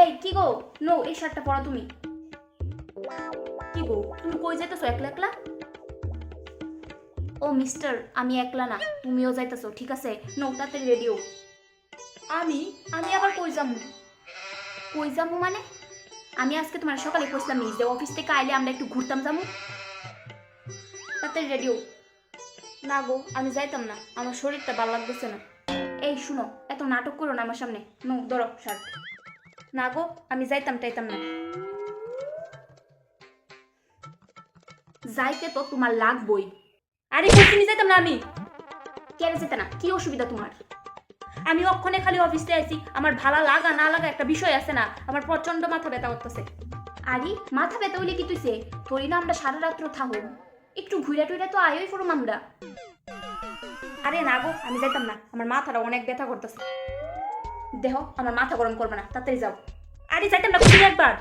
এই, কি গো? নো, এই শার্টটা পরো তুমি। কি গো, তুমি কই যাইতেছো, একলা একলা? ও, মিস্টার, আমি একলা না, তুমিও যাইতেছো, ঠিক আছে? নো তাতে রেডিও আমি আমি আবার কই যামু? কই যামু মানে? আমি আজকে তোমার সকালে কইছিলাম মিস যে অফিস থেকে আইলে আমরা একটু ঘুরতাম যামু। তাতে রেডিও না গো, আমি যাইতাম না, আমার শরীরটা ভালো লাগতেছে না। এই, শুনো, এত নাটক করো না আমার সামনে। নো, ধরো, শার্ট। না গো, আমি যাইতাম, টাইতাম না। যাইতে তো তোমার লাগবই। আরে কোচিনি যাইতাম না আমি? কেন যেতে না? কি অসুবিধা তোমার? আমি অক্ষণে খালি অফিসে আইছি, আমার ভালো লাগা না লাগা একটা বিষয় আছে না, আমার প্রচণ্ড মাথা ব্যথা করতেছে। আরে, মাথা ব্যথা হইলে কি তুইছে? তোরই না আমরা সারা রাত্র থাকো একটু ঘুরে টুইরে তো আয়োই ফুরুম আমরা। আরে না গো, আমি যাইতাম না। আমার মাথাটা অনেক ব্যথা করতেছে। দেহ আমার মাথা গরম করবে না, তাড়াতাড়ি যাও। আরে যাইতাম না খুঁজে একবার?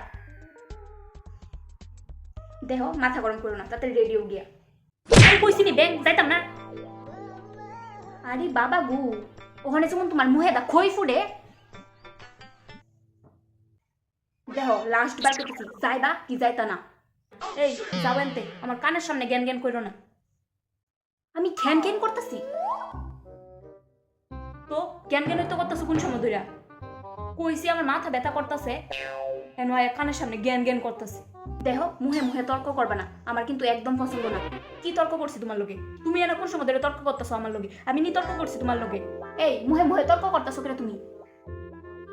দেহ মাথা গরম করো না, তাড়াতাড়ি রেডিও গিয়া। আমি কইছি নি ব্যাংক যাইতাম না। আরে বাবা গু, ওখানে যেমন তোমার মুহে দা খই ফুডে দেহ লাস্ট বার কইতেছি, যাইবা কি যাইতা না। এই এনতে, আমার কানের সামনে জ্ঞান জ্ঞান করো না। আমি জ্ঞান জ্ঞান করতেছি। তো জ্ঞান জ্ঞান তো করতেছো কোন সময় ধরে কইছি আমার মাথা ব্যথা করতেছে। হয় কানের সামনে জ্ঞান জ্ঞান করতেছে। দেহ মুহে মুহে তর্ক করবে না। আমার কিন্তু একদম পছন্দ না। কি তর্ক করছি তোমার লগে? তুমি এনে কোন সময় ধরে তর্ক করতেছো আমার লোকে আমি নি তর্ক করছি তোমার লগে? এই, মুহে মুহে তর্ক করতেছো কেন তুমি?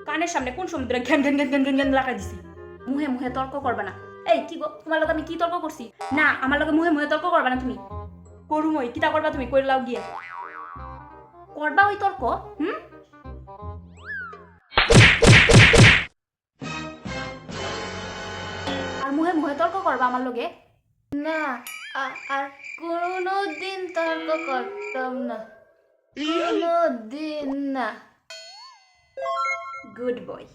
কানের সামনে কোন সময় ধরে ঘ্যান ঘ্যান ঘ্যান ঘ্যান ঘ্যান লাগাই দিছি? মুহে মুহে তর্ক করবে না। এই, কি গো? তোমার লগে আমি কি তর্ক করছি? না, আমার লগে মুহে মুহে তর্ক করবে না তুমি। করুমই কিতা করবা তুমি কইরা লাও গিয়ে। করবা ওই তর্ক হুম? আর মুহে মুহে তর্ক করবা আমার লগে? না আর কোনো দিন তর্ক করতাম না। কোনো দিন না। Good boy